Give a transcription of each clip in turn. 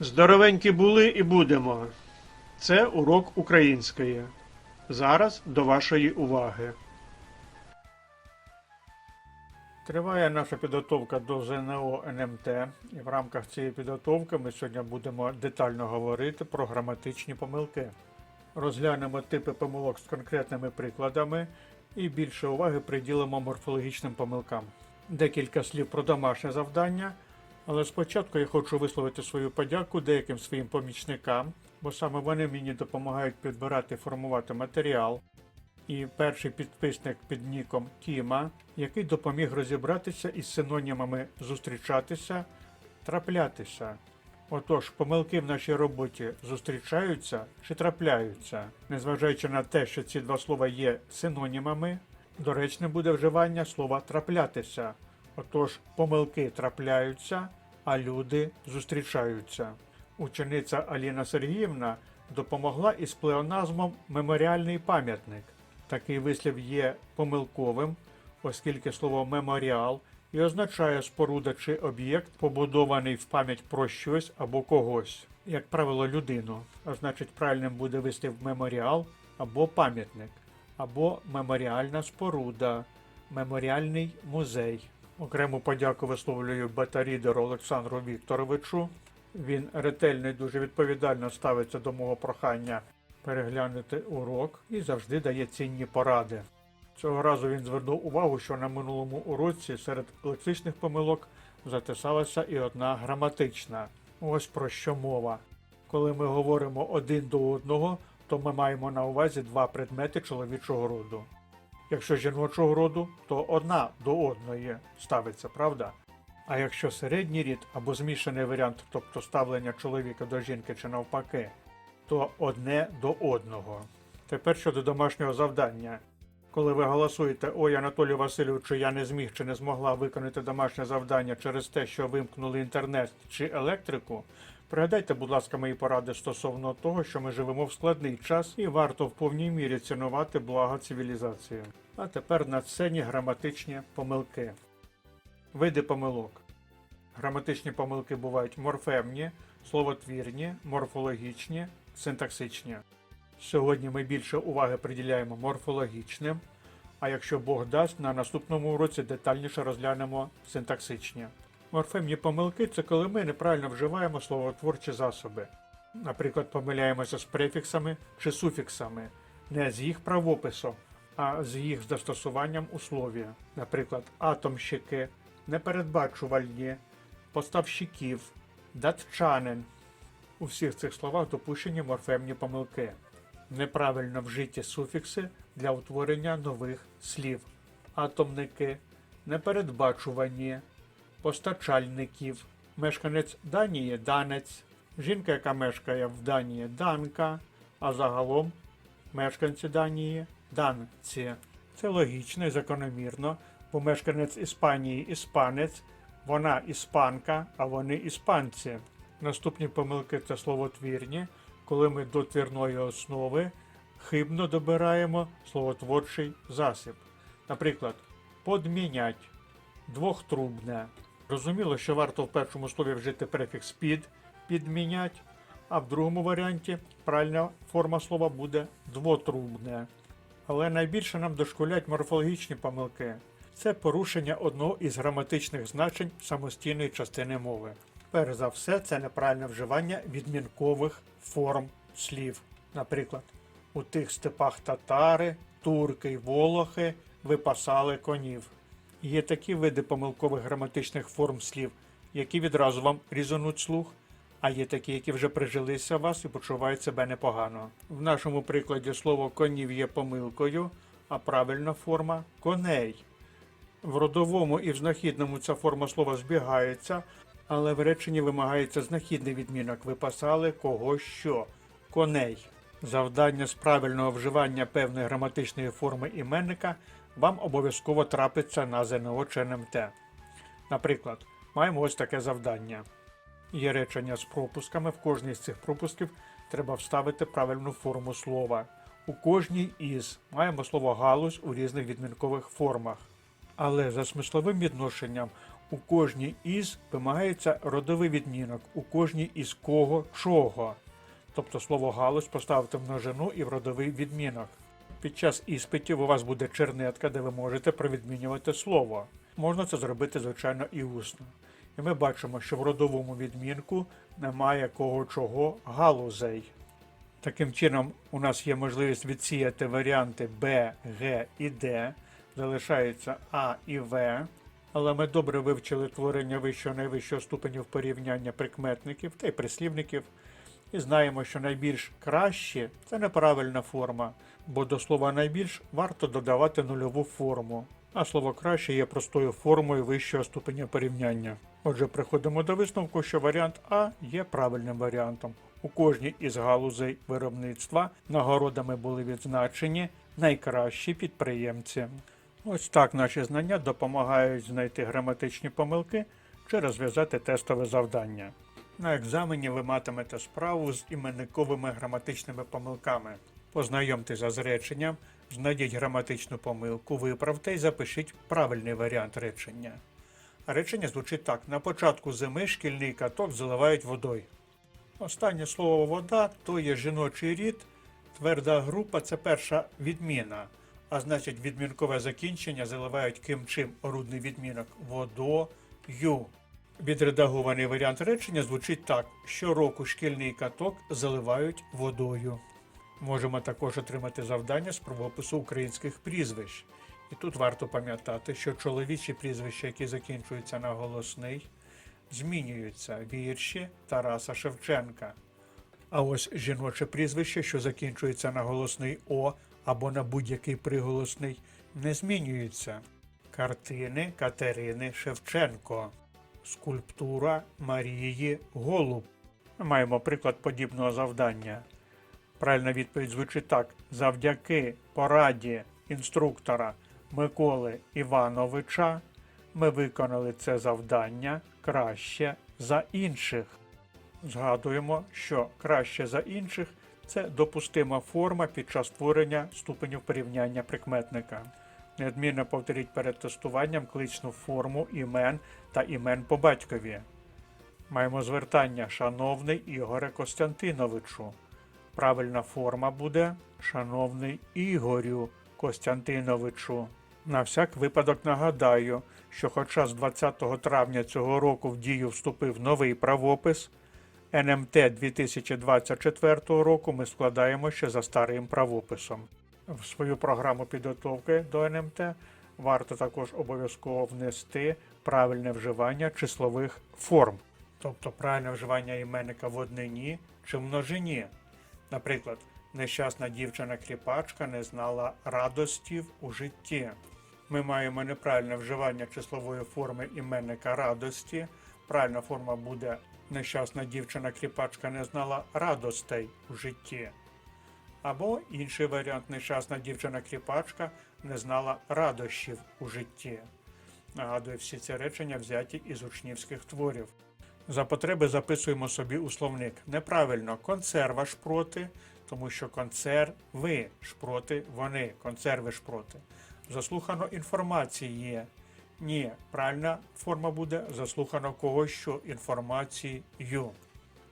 Здоровенькі були і будемо. Це урок української. Зараз до вашої уваги. Триває наша підготовка до ЗНО НМТ, і в рамках цієї підготовки ми сьогодні будемо детально говорити про граматичні помилки. Розглянемо типи помилок з конкретними прикладами і більше уваги приділимо морфологічним помилкам. Декілька слів про домашнє завдання, але спочатку я хочу висловити свою подяку деяким своїм помічникам, бо саме вони мені допомагають підбирати формувати матеріал. І перший підписник під ніком Тіма, який допоміг розібратися із синонімами зустрічатися, траплятися. Отож, помилки в нашій роботі зустрічаються чи трапляються, незважаючи на те, що ці два слова є синонімами, доречне буде вживання слова траплятися. Отож, помилки трапляються, а люди зустрічаються. Учениця Аліна Сергіївна допомогла із плеоназмом меморіальний пам'ятник. Такий вислів є помилковим, оскільки слово меморіал і означає споруда чи об'єкт, побудований в пам'ять про щось або когось, як правило, людину. А значить, правильним буде вислів меморіал або пам'ятник, або меморіальна споруда, меморіальний музей. Окрему подяку висловлюю бета-рідеру Олександру Вікторовичу. Він ретельно і дуже відповідально ставиться до мого прохання переглянути урок і завжди дає цінні поради. Цього разу він звернув увагу, що на минулому уроці серед лексичних помилок затисалася і одна граматична. Ось про що мова. Коли ми говоримо один до одного, то ми маємо на увазі два предмети чоловічого роду. Якщо жіночого роду, то одна до одної ставиться, правда? А якщо середній рід або змішаний варіант, тобто ставлення чоловіка до жінки чи навпаки, то одне до одного. Тепер щодо домашнього завдання. Коли ви голосуєте Ой, Анатолію Васильовичу, я не зміг чи не змогла виконати домашнє завдання через те, що вимкнули інтернет чи електрику, пригадайте, будь ласка, мої поради стосовно того, що ми живемо в складний час і варто в повній мірі цінувати блага цивілізації. А тепер на сцені граматичні помилки. Види помилок. Граматичні помилки бувають морфемні, словотвірні, морфологічні, синтаксичні. Сьогодні ми більше уваги приділяємо морфологічним, а якщо Бог дасть, на наступному уроці детальніше розглянемо синтаксичні. Морфемні помилки це коли ми неправильно вживаємо словотворчі засоби. Наприклад, помиляємося з префіксами чи суфіксами, не з їх правописом, а з їх застосуванням у слові. Наприклад, атомщики, непередбачувальні, поставщиків, датчанин. У всіх цих словах допущені морфемні помилки. Неправильно вжиті суфікси для утворення нових слів. Атомники, непередбачувані, постачальників, мешканець Данії данець, жінка, яка мешкає в Данії данка, а загалом мешканці Данії данці. Це логічно і закономірно, бо мешканець Іспанії іспанець, вона іспанка, а вони іспанці. Наступні помилки це словотвірні, коли ми до твірної основи хибно добираємо словотворчий засіб. Наприклад, подмінять, двохтрубне. Розуміло, що варто в першому слові вжити префікс під, підмінять, а в другому варіанті правильна форма слова буде двотрубне. Але найбільше нам дошкулять морфологічні помилки. Це порушення одного із граматичних значень самостійної частини мови. Перш за все, це неправильне вживання відмінкових форм слів. Наприклад, у тих степах татари, турки й волохи випасали конів. Є такі види помилкових граматичних форм слів, які відразу вам різануть слух, а є такі, які вже прижилися в вас і почувають себе непогано. В нашому прикладі слово конів є помилкою, а правильна форма коней. В родовому і в знахідному ця форма слова збігається, але в реченні вимагається знахідний відмінок. Випасали кого що коней. Завдання з правильного вживання певної граматичної форми іменника вам обов'язково трапиться на ЗНО чи НМТ. Наприклад, маємо ось таке завдання. Є речення з пропусками. В кожній з цих пропусків треба вставити правильну форму слова. У кожній із маємо слово галузь у різних відмінкових формах. Але за смисловим відношенням У кожній із вимагається родовий відмінок, у кожній із кого чого. Тобто слово галузь поставити в множину і в родовий відмінок. Під час іспитів у вас буде чернетка, де ви можете провідмінювати слово. Можна це зробити, звичайно, і усно. І ми бачимо, що в родовому відмінку немає кого чого галузей. Таким чином, у нас є можливість відсіяти варіанти Б, Г і Д. Залишається А і В. Але ми добре вивчили творення вищого найвищого ступенів порівняння прикметників та й прислівників. І знаємо, що найбільш краще це неправильна форма, бо до слова найбільш варто додавати нульову форму, а слово краще є простою формою вищого ступеня порівняння. Отже, приходимо до висновку, що варіант А є правильним варіантом. У кожній із галузей виробництва нагородами були відзначені найкращі підприємці. Ось так наші знання допомагають знайти граматичні помилки чи розв'язати тестове завдання. На екзамені ви матимете справу з іменниковими граматичними помилками. Познайомтеся з реченням, знайдіть граматичну помилку, виправте і запишіть правильний варіант речення. Речення звучить так: на початку зими шкільний каток заливають водою. Останнє слово вода то є жіночий рід, тверда група це перша відміна, а значить відмінкове закінчення заливають ким чим орудний відмінок водою. Відредагований варіант речення звучить так: щороку шкільний каток заливають водою. Можемо також отримати завдання з правопису українських прізвищ. І тут варто пам'ятати, що чоловічі прізвища, які закінчуються на голосний, змінюються вірші Тараса Шевченка. А ось жіноче прізвище, що закінчується на голосний О або на будь-який приголосний, не змінюються. Картини Катерини Шевченко. Скульптура Марії Голуб. Маємо приклад подібного завдання. Правильна відповідь звучить так: завдяки пораді інструктора Миколи Івановича ми виконали це завдання краще за інших. Згадуємо, що краще за інших це допустима форма під час створення ступенів порівняння прикметника. Неодмінно повторіть перед тестуванням кличну форму імен та імен по батькові. Маємо звертання Шановний Ігоре Костянтиновичу. Правильна форма буде Шановний Ігорю Костянтиновичу. На всяк випадок нагадаю, що хоча з 20 травня цього року в дію вступив новий правопис, НМТ 2024 року ми складаємо ще за старим правописом. В свою програму підготовки до НМТ варто також обов'язково внести правильне вживання числових форм, тобто правильне вживання іменника в однині чи множині. Наприклад, нещасна дівчина-кріпачка не знала радостів у житті. Ми маємо неправильне вживання числової форми іменника радості. Правильна форма буде нещасна дівчина-кріпачка не знала радостей у житті. Або інший варіант нещасна дівчина-кріпачка не знала радощів у житті. Нагадую, всі ці речення взяті із учнівських творів. За потреби записуємо собі у словник. Неправильно консерва шпроти, тому що консерви шпроти вони, консерви шпроти. Заслухано інформації. Ні, правильна форма буде заслухано когось що інформацією.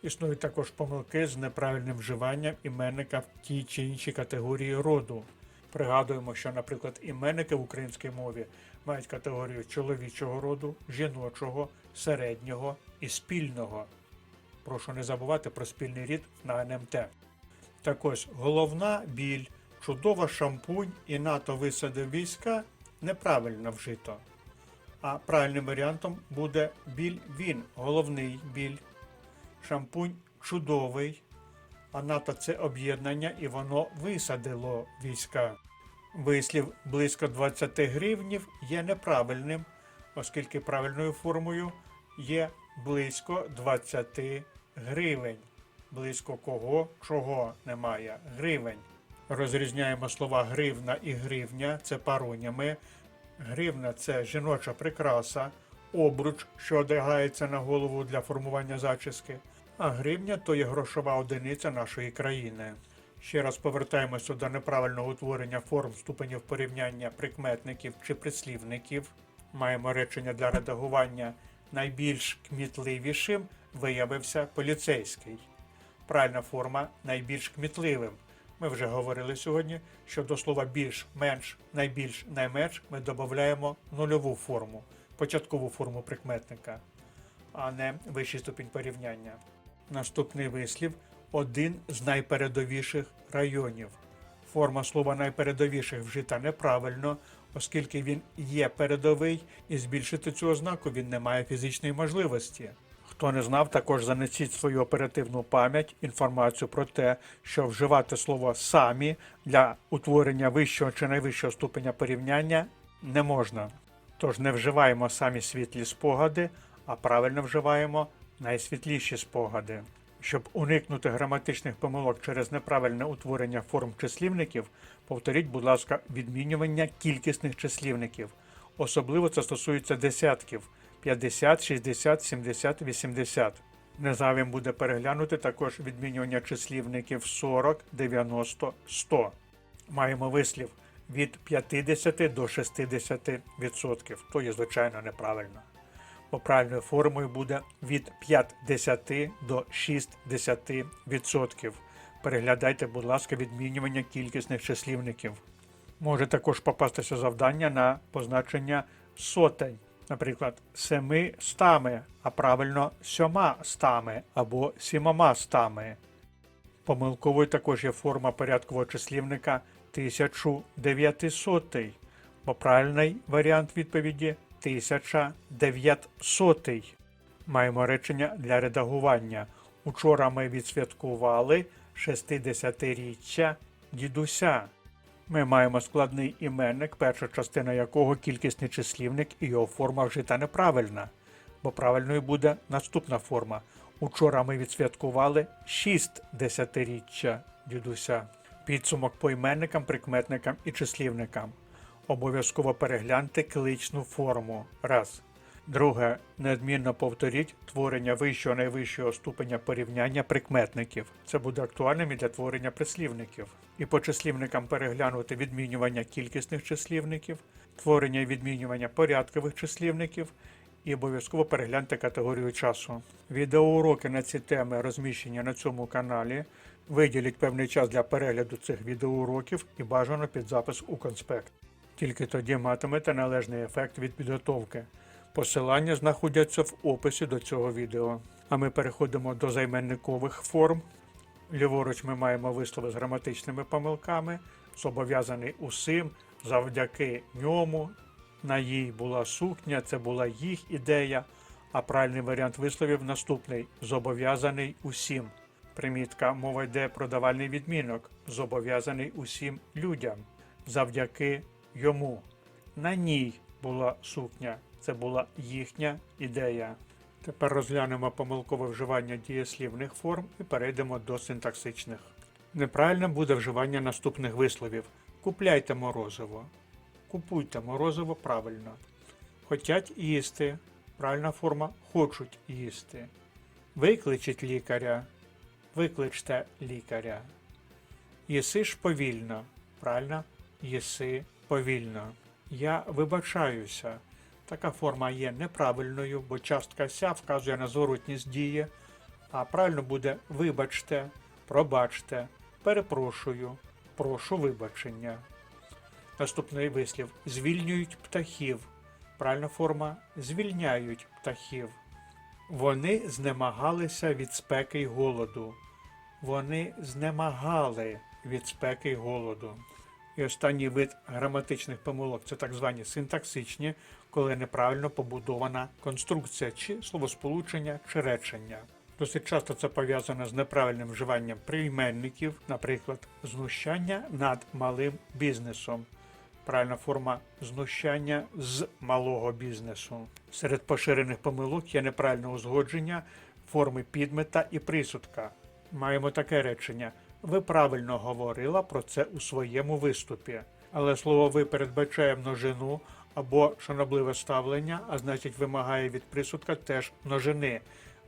Існують також помилки з неправильним вживанням іменника в тій чи іншій категорії роду. Пригадуємо, що, наприклад, іменники в українській мові мають категорію чоловічого роду, жіночого, середнього і спільного. Прошу не забувати про спільний рід на НМТ. Так ось головна біль, чудова шампунь і НАТО висадив війська неправильно вжито. А правильним варіантом буде біль він, головний біль. Шампунь чудовий, а НАТО це об'єднання і воно висадило війська. Вислів близько 20 гривнів є неправильним, оскільки правильною формою є близько 20 гривень. Близько кого, чого немає. Гривень. Розрізняємо слова гривна і гривня це паронями. Гривна це жіноча прикраса, обруч, що одягається на голову для формування зачіски. А гривня то є грошова одиниця нашої країни. Ще раз повертаємося до неправильного утворення форм ступенів порівняння прикметників чи прислівників. Маємо речення для редагування. Найбільш кмітливішим виявився поліцейський. Правильна форма найбільш кмітливим. Ми вже говорили сьогодні, що до слова більш, менш, найбільш, найменш ми додаємо нульову форму, початкову форму прикметника, а не вищий ступінь порівняння. Наступний вислів один з найпередовіших районів. Форма слова найпередовіших вжита неправильно, оскільки він є передовий, і збільшити цю ознаку він не має фізичної можливості. Хто не знав, також занесіть свою оперативну пам'ять інформацію про те, що вживати слово самі для утворення вищого чи найвищого ступеня порівняння не можна. Тож не вживаємо самі світлі спогади, а правильно вживаємо найсвітліші спогади. Щоб уникнути граматичних помилок через неправильне утворення форм числівників, повторіть, будь ласка, відмінювання кількісних числівників. Особливо це стосується десятків 50, 60, 70, 80. Незавім буде переглянути також відмінювання числівників 40, 90, 100. Маємо вислів від 50 до 60 відсотків. То є звичайно неправильно. Правильною формою буде від 50 до 60 відсотків. Переглядайте, будь ласка, відмінювання кількісних числівників. Може також попастися завдання на позначення сотень. Наприклад, семи стами, а правильно сьома стами або сімома стами. Помилковою також є форма порядкового числівника 1900, бо правильний варіант відповіді 1900. Маємо речення для редагування. Учора ми відсвяткували 60-річчя дідуся. Ми маємо складний іменник, перша частина якого кількісний числівник і його форма вжита неправильна, бо правильною буде наступна форма. Учора ми відсвяткували 6 десятиріччя дідуся. Підсумок по іменникам, прикметникам і числівникам. Обов'язково перегляньте кличну форму. Раз. Друге. Неодмінно повторіть творення вищого найвищого ступеня порівняння прикметників. Це буде актуальним і для творення прислівників. І по числівникам переглянути відмінювання кількісних числівників, творення і відмінювання порядкових числівників і обов'язково перегляньте категорію часу. Відеоуроки на ці теми розміщені на цьому каналі. Виділіть певний час для перегляду цих відеоуроків і бажано під запис у конспект. Тільки тоді матимете належний ефект від підготовки. Посилання знаходяться в описі до цього відео. А ми переходимо до займенникових форм. Ліворуч ми маємо вислови з граматичними помилками, зобов'язаний усім, завдяки ньому. На їй була сукня, це була їх ідея. А правильний варіант висловів наступний: зобов'язаний усім. Примітка мова йде про давальний відмінок, зобов'язаний усім людям, завдяки йому. На ній була сукня, це була їхня ідея. Тепер розглянемо помилкове вживання дієслівних форм і перейдемо до синтаксичних. Неправильним буде вживання наступних висловів: купляйте морозиво, купуйте морозиво правильно. Хотять їсти. Правильна форма хочуть їсти. Викличіть лікаря. Викличте лікаря. Їси ж повільно. Правильно? Їси повільно. Я вибачаюся. Така форма є неправильною, бо частка ся вказує на зворотність дії, а правильно буде вибачте, пробачте, перепрошую, прошу вибачення. Наступний вислів звільнюють птахів. Правильна форма звільняють птахів. Вони знемагалися від спеки й голоду. Вони знемагали від спеки й голоду. І останній вид граматичних помилок це так звані синтаксичні, коли неправильно побудована конструкція чи словосполучення чи речення. Досить часто це пов'язано з неправильним вживанням прийменників, наприклад, знущання над малим бізнесом. Правильна форма знущання з малого бізнесу. Серед поширених помилок є неправильне узгодження форми підмета і присудка. Маємо таке речення. Ви правильно говорила про це у своєму виступі, але слово ви передбачає множину або шанобливе ставлення, а значить вимагає від присудка теж множини.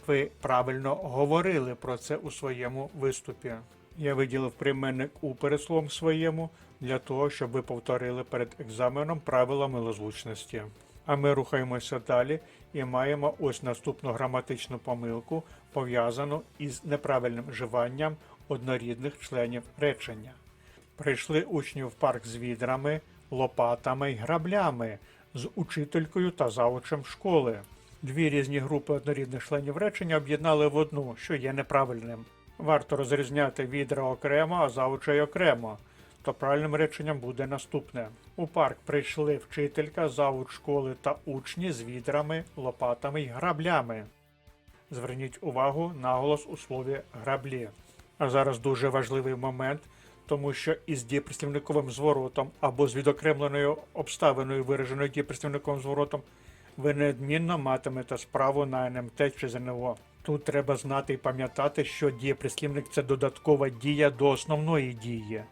Ви правильно говорили про це у своєму виступі. Я виділив прийменник у перед своєму для того, щоб ви повторили перед екзаменом правила милозвучності. А ми рухаємося далі і маємо ось наступну граматичну помилку, пов'язану із неправильним вживанням однорідних членів речення. Прийшли учні в парк з відрами, лопатами й граблями, з учителькою та завучем школи. Дві різні групи однорідних членів речення об'єднали в одну, що є неправильним. Варто розрізняти відра окремо, а завуча й окремо. То правильним реченням буде наступне: у парк прийшли вчителька, завуч школи та учні з відрами, лопатами й граблями. Зверніть увагу на голос у слові граблі. А зараз дуже важливий момент, тому що із дієприслівниковим зворотом або з відокремленою обставиною, вираженою дієприслівниковим зворотом, ви неодмінно матимете справу на НМТ чи ЗНО. Тут треба знати і пам'ятати, що дієприслівник це додаткова дія до основної дії.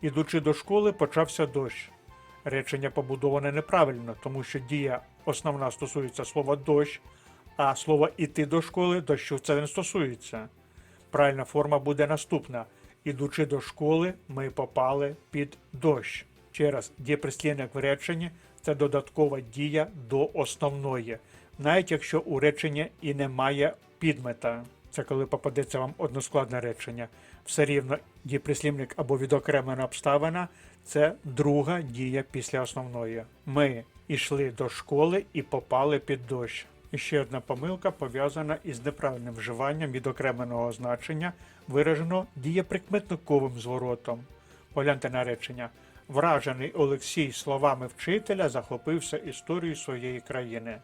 Ідучи до школи, почався дощ. Речення побудоване неправильно, тому що дія основна стосується слова дощ, а слово іти до школи дощу це не стосується. Правильна форма буде наступна. Ідучи до школи, ми попали під дощ. Ще раз, дієприслівник в реченні це додаткова дія до основної, навіть якщо у реченні і немає підмета. Це коли попадеться вам односкладне речення. Все рівно дієприслівник або відокремлена обставина це друга дія після основної. Ми йшли до школи і попали під дощ. І ще одна помилка пов'язана із неправильним вживанням відокремленого значення, виражено дієприкметниковим зворотом. Погляньте на речення. Вражений Олексій словами вчителя захопився історією своєї країни.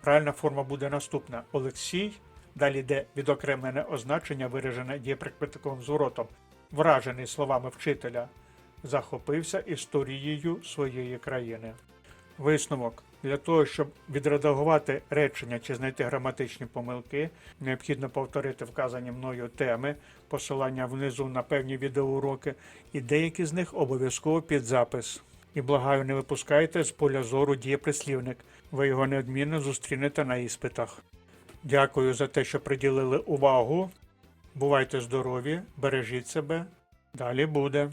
Правильна форма буде наступна: Олексій. Далі йде відокремлене означення, виражене дієприкметниковим зворотом. Вражений словами вчителя захопився історією своєї країни. Висновок. Для того, щоб відредагувати речення чи знайти граматичні помилки, необхідно повторити вказані мною теми, посилання внизу на певні відеоуроки, і деякі з них обов'язково під запис. І благаю, не випускайте з поля зору дієприслівник. Ви його неодмінно зустрінете на іспитах. Дякую за те, що приділили увагу. Бувайте здорові, бережіть себе. Далі буде.